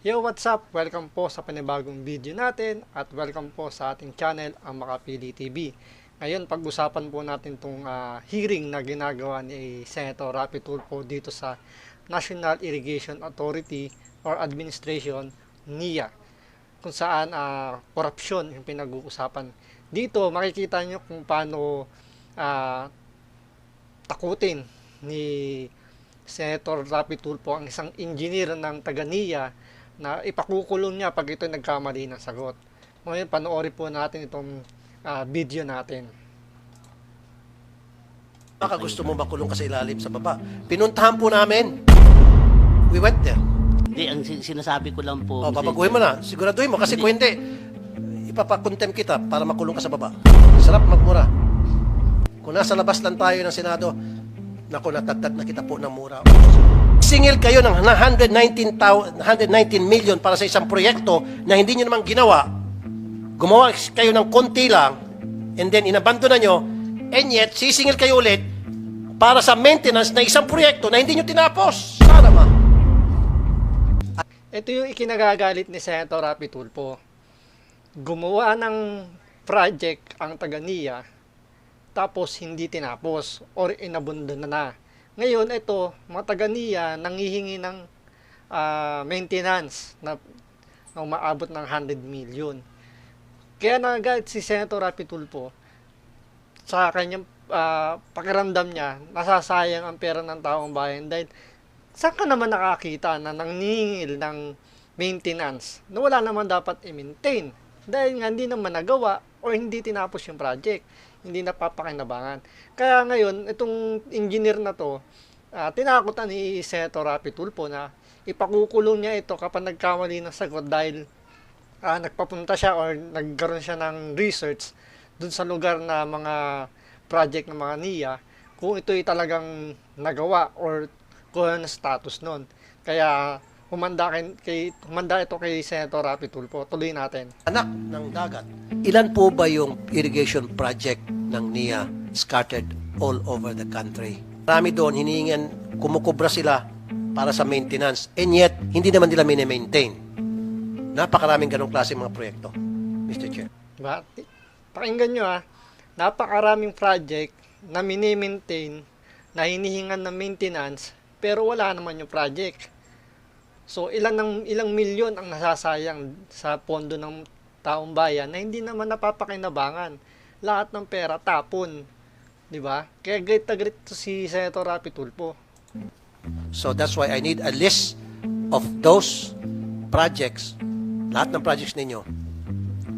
Yo, what's up? Welcome po sa panibagong video natin at welcome po sa ating channel, ang Makapili TV. Ngayon, pag-usapan po natin itong hearing na ginagawa ni Senator Rapi Tulfo dito sa National Irrigation Authority or Administration, NIA, kung saan ah, korupsyon yung pinag-uusapan. Dito, makikita nyo kung paano ah, takutin ni Senator Rapi Tulfo ang isang engineer ng taga-NIA na ipakukulong niya pag ito nagkamali ng sagot. Ngayon, panoorin po natin itong ah, video natin. Baka gusto mo makulong ka sa ilalim sa baba. Pinuntahan po namin. We went there. Hindi, ang sin- sinasabi ko lang po. O, Mr. babaguhin mo na. Siguraduhin mo. Kasi kung hindi, ipapakontem kita para makulong ka sa baba. Sarap magmura. Kung nasa labas lang tayo ng Senado, naku, natatad na kita po ng mura. Singil kayo ng 119, tao- 119 million para sa isang proyekto na hindi nyo naman ginawa. Gumawa kayo ng konti lang, and then inabandona nyo, and yet, sisingil kayo ulit para sa maintenance na isang proyekto na hindi nyo tinapos. Sana ma. Ito yung ikinagagalit ni Senator Rapi Tulfo. Gumawa ng project ang taga-NIA tapos hindi tinapos or inabundo na na. Ngayon, ito, mga taga-NIA nangihingi ng ah, maintenance na, na umaabot ng 100 million. Kaya nagagalit si Senator Rapi Tulfo sa kanyang ah, pakiramdam niya, nasasayang ang pera ng taong bayan dahil saan ka naman nakakita na nangningil ng maintenance na wala naman dapat i-maintain dahil nga hindi naman nagawa o hindi tinapos yung project hindi napapakinabangan kaya ngayon itong engineer na to ah, tinakotan ni Senator Rapi Tulfo na ipakukulong niya ito kapag nagkamali ng sagot dahil ah, nagpapunta siya or nagkaroon siya ng research dun sa lugar na mga project ng mga NIA kung ito'y talagang nagawa or kung ano status nun. Kaya humanda, kay, kay, humanda ito kay Senator Rapi Tulfo. Tuloy natin. anak ng dagat. Ilan po ba yung irrigation project ng NIA scattered all over the country? Marami doon, hinihingan, kumukubra sila para sa maintenance. And yet, hindi naman nila mini-maintain. Napakaraming ganong klase mga proyekto, Mr. Chair. Diba? Pakinggan nyo ha, napakaraming project na mini-maintain, na hinihingan ng maintenance, pero wala naman yung project. So, ilan ng, ilang milyon ang nasasayang sa pondo ng taong bayan na hindi naman napapakinabangan. Lahat ng pera tapon. Di ba? Kaya great na great to si Senator Rapi Tulfo. So that's why I need a list of those projects, lahat ng projects ninyo,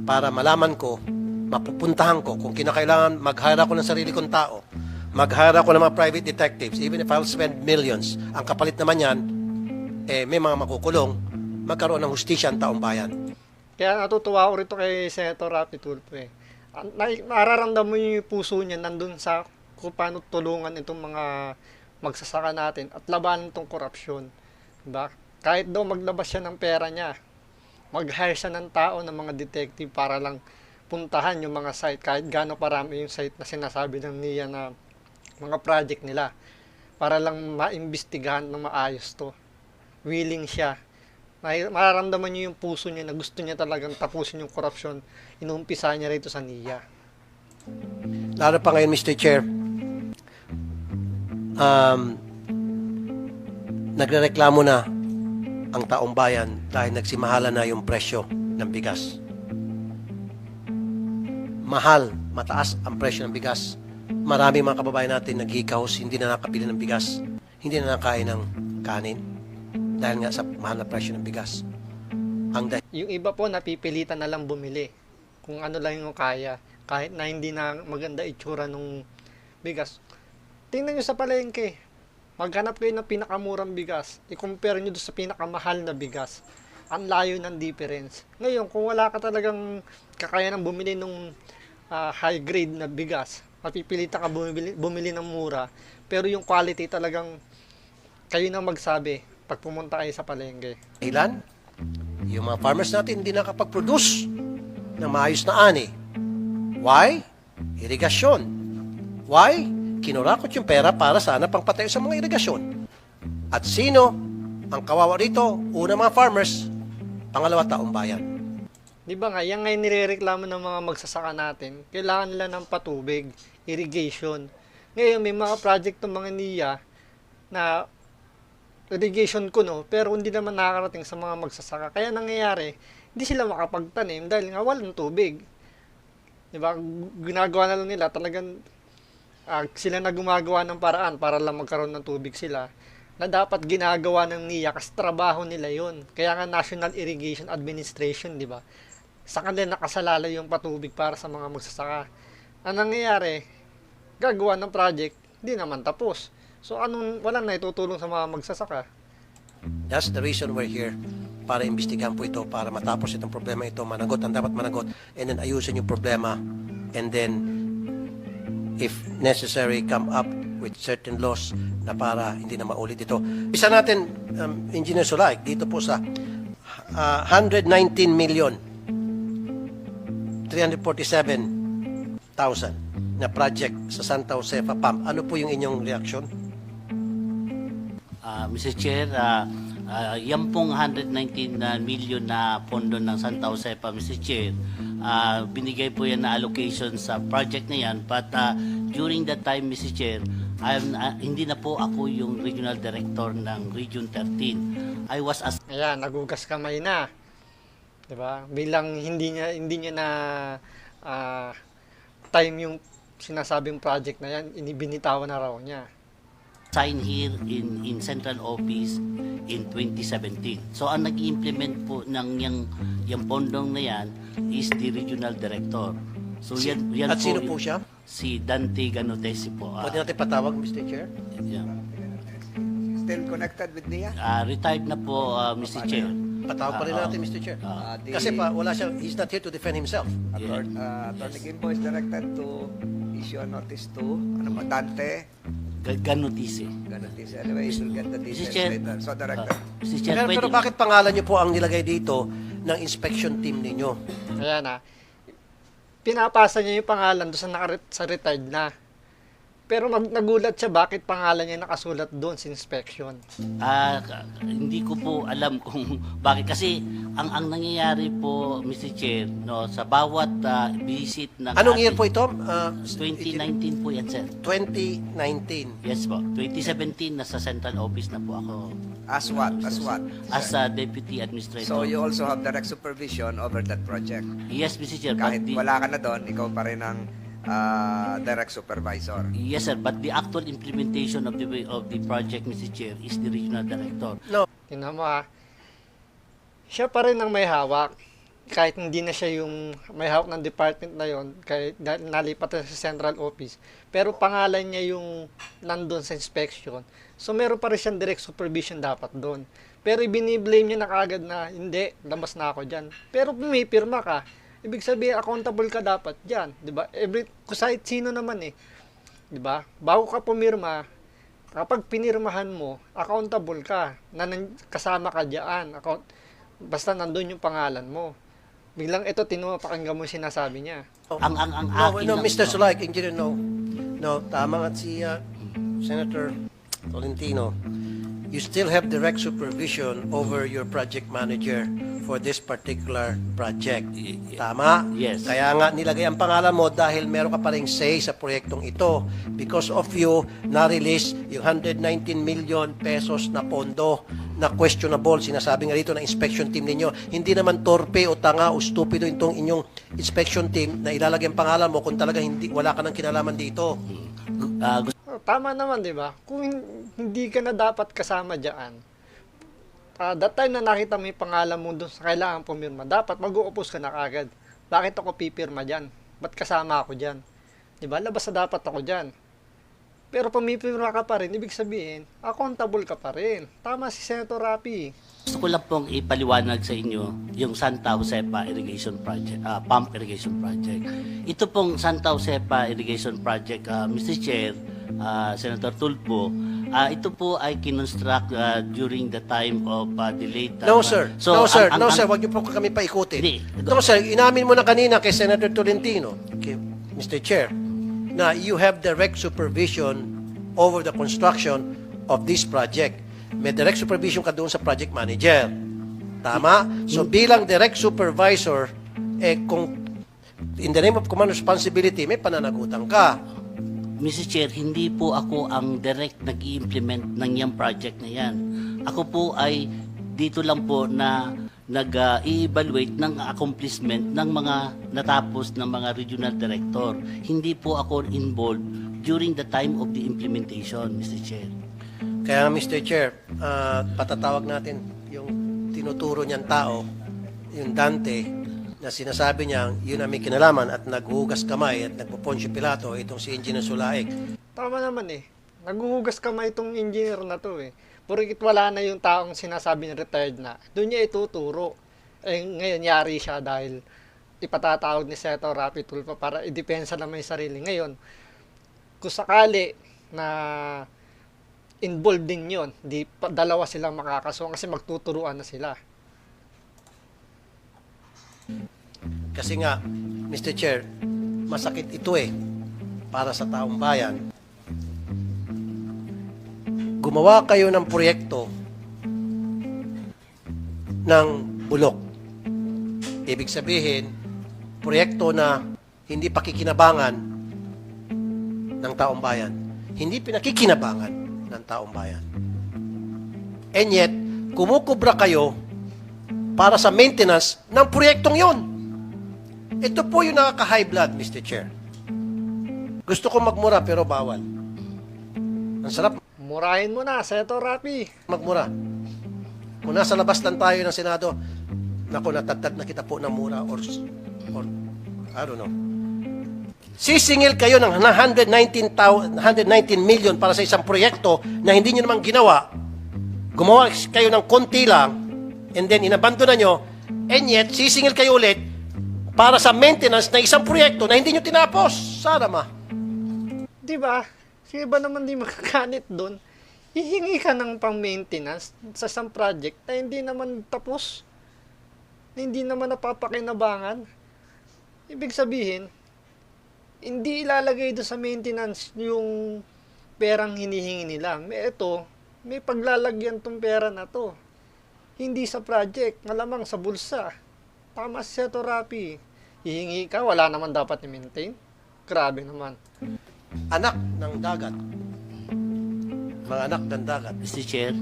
para malaman ko, mapupuntahan ko, kung kinakailangan mag-hire ako ng sarili kong tao, mag-hire ako ng mga private detectives, even if I'll spend millions, ang kapalit naman yan, eh, may mga makukulong, magkaroon ng hustisya ang taong bayan. Kaya natutuwa ko rito kay Senator Rapi Tulfo eh. Na, nararamdaman mo yung puso niya nandun sa kung paano tulungan itong mga magsasaka natin at labanan itong korupsyon. Diba? Kahit daw maglabas siya ng pera niya, mag-hire siya ng tao ng mga detective para lang puntahan yung mga site kahit gaano parami yung site na sinasabi ng niya na mga project nila para lang maimbestigahan ng maayos to willing siya. Mararamdaman niyo yung puso niya na gusto niya talagang tapusin yung korupsyon. Inuumpisa niya rito sa NIA. Lalo pa ngayon, Mr. Chair, um, nagrereklamo na ang taong bayan dahil nagsimahala na yung presyo ng bigas. Mahal, mataas ang presyo ng bigas. Marami mga kababayan natin naghikahos, hindi na nakapili ng bigas, hindi na nakain ng kanin dahil nga sa mahal na presyo ng bigas. Ang dahil Yung iba po napipilitan na lang bumili kung ano lang yung kaya kahit na hindi na maganda itsura nung bigas. Tingnan nyo sa palengke. Maghanap kayo ng pinakamurang bigas. I-compare nyo sa pinakamahal na bigas. Ang layo ng difference. Ngayon, kung wala ka talagang kakayanan bumili nung ah, high grade na bigas, mapipilitan ka bumili, bumili ng mura. Pero yung quality talagang kayo na magsabi pag pumunta kayo sa palengke. Ilan? Yung mga farmers natin hindi nakapag-produce ng maayos na ani. Why? Irigasyon. Why? Kinurakot yung pera para sana pangpatayo sa mga irigasyon. At sino ang kawawa rito? Una mga farmers, Pangalawa, taong bayan. Di ba nga, yan nga yung nirereklamo ng mga magsasaka natin. Kailangan nila ng patubig, irrigation. Ngayon, may mga project ng mga niya na irrigation ko no, pero hindi naman nakakarating sa mga magsasaka. Kaya nangyayari, hindi sila makapagtanim dahil nga walang tubig. Di ba? Ginagawa na lang nila talagang ah, sila na gumagawa ng paraan para lang magkaroon ng tubig sila na dapat ginagawa ng NIA kasi trabaho nila yon. Kaya nga National Irrigation Administration, di ba? Sa kanila nakasalala yung patubig para sa mga magsasaka. Ang nangyayari, gagawa ng project, hindi naman tapos. So anong wala na itutulong sa mga magsasaka? That's the reason we're here para imbestigahan po ito, para matapos itong problema ito, managot ang dapat managot, and then ayusin yung problema, and then, if necessary, come up with certain laws na para hindi na maulit ito. Isa natin, um, Engineer Sulaik, dito po sa uh, 119 million 347,000 na project sa Santa Josefa Pump. Ano po yung inyong reaction? Ah, Mr. Chair, ah, ah, yan pong 119 na million na pondo ng Santa Josepa, Mr. Chair, ah, binigay po yan na allocation sa project na yan. But ah, during that time, Mr. Chair, I'm, ah, hindi na po ako yung regional director ng Region 13. I was as Ayan, nagugas kamay na. 'Di ba? Bilang hindi niya hindi niya na ah, time yung sinasabing project na yan, inibinitawan na raw niya. Sign here in in central office in 2017. So ang nag-implement po ng yung yung pondong na yan is the regional director. So yan yan At sino po siya? Si Dante Ganotesi po. ah, Pwede natin patawag, Mr. Chair? yeah. Still connected with Nia? Ah, retired na po ah, Mr. Chair. Patawag pa rin natin, Mr. Chair. Ah, Uh, the Kasi pa, wala siya, he's not here to defend himself. Attorney, uh, Attorney Gimbo is directed to issue a notice to ano ba, Dante. Ga- Ganotesi. Ganun this. Anyway, will get the details Chair. So, Ah, director. Mr. Chair, Pero, pero bakit pangalan niyo po ang nilagay dito ng inspection team ninyo? Ayan na. Pinapasa niya yung pangalan doon sa, naka- sa retired na. Pero mag, nagulat siya bakit pangalan niya nakasulat doon sa inspection. Ah, hindi ko po alam kung bakit kasi ang ang nangyayari po Mr. Chair no sa bawat ah, visit ng Anong year ating- po ito? Uh, 2019 po yan sir. 2019. Yes po. 2017 nasa central office na po ako As what? As what? as a deputy administrator. So, you also have direct supervision over that project. Yes Mr. Chair. but Kahit wala ka na doon, ikaw pa rin ang uh, direct supervisor. Yes sir, but the actual implementation of the of the project Mr. Chair is the regional director. No, Tingnan mo ha. Siya pa rin ang may hawak. Kahit hindi na siya yung may hawak ng department na yon, kahit nalipat na sa central office. Pero pangalan niya yung nandun sa inspection. So meron pa rin siyang direct supervision dapat doon. Pero ibiniblame niya na kagad na hindi, labas na ako dyan. Pero pumipirma ka. Ibig sabihin, accountable ka dapat dyan. Di ba? Every, kahit sino naman eh. Di ba? Bago ka pumirma, kapag pinirmahan mo, accountable ka. Na kasama ka diyan. Account, basta nandun yung pangalan mo. Biglang ito, tinuwa, pakinggan mo sinasabi niya. Ang ang ang no, akin no, lang- Mr. Sulaik, engineer, no. No, tama nga si uh, Senator Tolentino. You still have direct supervision over your project manager for this particular project. Y- y- Tama? Yes. Kaya nga nilagay ang pangalan mo dahil meron ka pa rin say sa proyektong ito. Because of you, na-release yung 119 million pesos na pondo na questionable. Sinasabi nga rito ng inspection team ninyo. Hindi naman torpe o tanga o stupido itong inyong inspection team na ilalagay ang pangalan mo kung talaga hindi, wala ka ng kinalaman dito. Ah, gusto Oh, tama naman, di ba? Kung hin- hindi ka na dapat kasama diyan, ah that time na nakita mo yung pangalan mo doon sa kailangan pumirma, dapat mag-uupos ka na kagad. Bakit ako pipirma diyan? Ba't kasama ako diyan? Di ba? Labas na dapat ako diyan. Pero pumipirma ka pa rin, ibig sabihin, accountable ka pa rin. Tama si Senator Rapi. Gusto ko lang pong ipaliwanag sa inyo yung Santa Josepa Irrigation Project, ah, Pump Irrigation Project. Ito pong Santa Josepa Irrigation Project, ah, Mr. Chair, ah, Senator Tulpo, ah, ito po ay kinonstruct ah, during the time of ah, the late... No, sir. So, no, sir. ang- no, ang- sir. Huwag niyo po kami paikutin. Hindi. No, sir. Inamin mo na kanina kay Senator Tolentino, kay Mr. Chair, na you have direct supervision over the construction of this project. May direct supervision ka doon sa project manager. Tama? So bilang direct supervisor, eh kung in the name of command responsibility, may pananagutan ka. Mr. Chair, hindi po ako ang direct nag implement ng yung project na yan. Ako po ay dito lang po na nag-i-evaluate ng accomplishment ng mga natapos ng mga regional director. Hindi po ako involved during the time of the implementation, Mr. Chair. Kaya Mr. Chair, ah, patatawag natin yung tinuturo niyang tao, yung Dante, na sinasabi niya, yun ang may kinalaman at naghuhugas kamay at nagpo-Poncio Pilato, itong si Engineer Sulaik. Tama naman eh. Naguhugas kamay itong engineer na to eh. Porkit wala na yung taong sinasabi ng retired na, doon niya ituturo. Eh ngayon yari siya dahil ipatatawag ni Senator Rapi Tulfo para idepensa naman yung sarili. Ngayon, kung sakali na involved din yon, di dalawa silang makakasuhan kasi magtuturuan na sila. Kasi nga, Mr. Chair, masakit ito eh para sa taong bayan. Gumawa kayo ng proyekto ng bulok. Ibig sabihin, proyekto na hindi pakikinabangan ng taong bayan. Hindi pinakikinabangan ng taong bayan. And yet, kumukubra kayo para sa maintenance ng proyektong yon. Ito po yung nakaka-high blood, Mr. Chair. Gusto ko magmura pero bawal. Ang sarap Murahin mo na, Senator Rapi. magmura. Kung nasa labas lang tayo ng Senado, naku, natatad na kita po ng mura or, or I don't know. Sisingil kayo ng 119, 119 million para sa isang proyekto na hindi nyo naman ginawa. Gumawa kayo ng konti lang and then inabandona nyo and yet sisingil kayo ulit para sa maintenance na isang proyekto na hindi nyo tinapos. Sana ma. Di ba? Sino ba naman di makakanit doon? Hihingi ka ng pang-maintenance sa isang project na hindi naman tapos. Na hindi naman napapakinabangan. Ibig sabihin, hindi ilalagay doon sa maintenance yung perang hinihingi nila. May ito, may paglalagyan tong pera na to. Hindi sa project, malamang sa bulsa. Tama si Seto Rapi. Hihingi ka, wala naman dapat i-maintain. Grabe naman. Anak ng dagat. Mga anak ng dagat. Mr. Chair,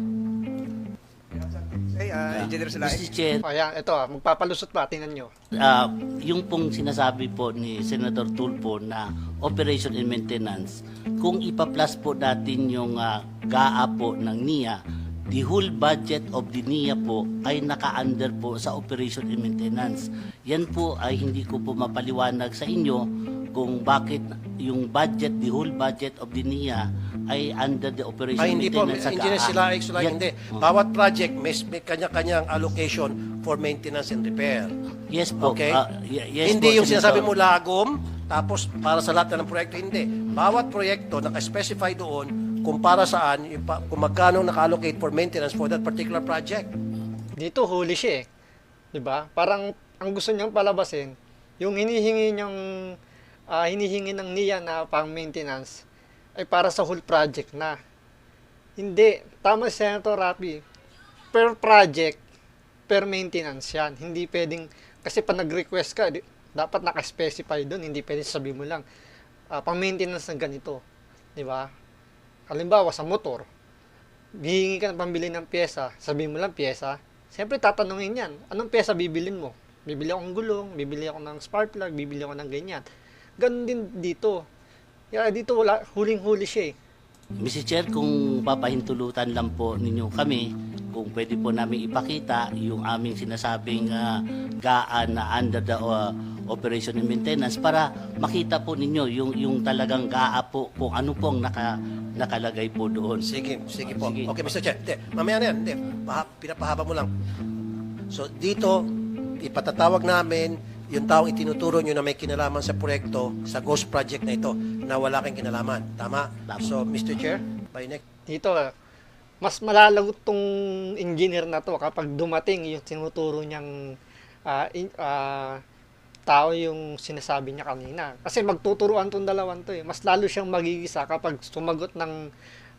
Hey, uh, Engineer Salai. Mr. Chair, Ayan, ito ah, magpapalusot pa, tingnan nyo. Ah, yung pong sinasabi po ni Senator Tulfo na operation and maintenance, kung ipa-plus po natin yung ah, GAA po ng NIA, the whole budget of the NIA po ay naka-under po sa operation and maintenance. Yan po ay hindi ko po mapaliwanag sa inyo kung bakit yung budget, the whole budget of the NIA ay under the operation Ay, hindi po. maintenance sa Engineer GAA. sila, sila Yan- hindi. Oh. Bawat project may, may kanya-kanyang allocation for maintenance and repair. Yes po. Okay? Ah, y- yes hindi po, yung sinasabi mo lagom, tapos para sa lahat na ng proyekto, hindi. Bawat proyekto, naka-specify doon kung para saan, pa- kung magkano naka-allocate for maintenance for that particular project. Dito huli siya eh. 'Di ba? Parang ang gusto niyang palabasin, yung hinihingi niyang ah, hinihingi ng niya na pang maintenance ay para sa whole project na. Hindi, tama si Senator Rapi. Per project, per maintenance yan. Hindi pwedeng, kasi pag nag-request ka, di- dapat naka-specify doon. Hindi pwedeng sabi mo lang, ah, pang maintenance ng ganito. Di ba? Halimbawa, sa motor, hihingi ka ng pambili ng pyesa, sabihin mo lang pyesa, siyempre tatanungin yan, anong pyesa bibilin mo? Bibili ako ng gulong, bibili ako ng spark plug, bibili ako ng ganyan. Ganon din dito. Kaya dito wala, huling-huli siya eh. Mr. Chair, kung papahintulutan lang po ninyo kami, kung pwede po namin ipakita yung aming sinasabing ah, gaan na under the uh, operation and maintenance para makita po ninyo yung yung talagang gaa po kung ano pong naka, nakalagay po doon. Sige, sige po. Sige. Okay, Mr. Chair. Hindi, mamaya na yan. Hindi, paha, pinapahaba mo lang. So, dito, ipatatawag namin yung taong itinuturo nyo na may kinalaman sa proyekto, sa ghost project na ito, na wala kang kinalaman. Tama? Tama. So, Mr. Chair, by next Dito, mas malalagot tong engineer na to kapag dumating yung tinuturo niyang uh, in, uh, tao yung sinasabi niya kanina. Kasi magtuturuan tong dalawan to eh. Mas lalo siyang magigisa kapag sumagot ng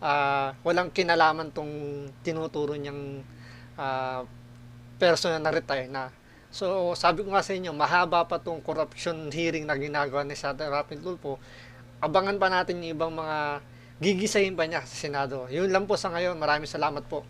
uh, walang kinalaman tong tinuturo niyang uh, person na retire na. So, sabi ko nga sa inyo, mahaba pa tong corruption hearing na ginagawa ni Senator Rapid Tulfo. Abangan pa natin yung ibang mga gigisahin pa niya sa Senado. Yun lang po sa ngayon. Maraming salamat po.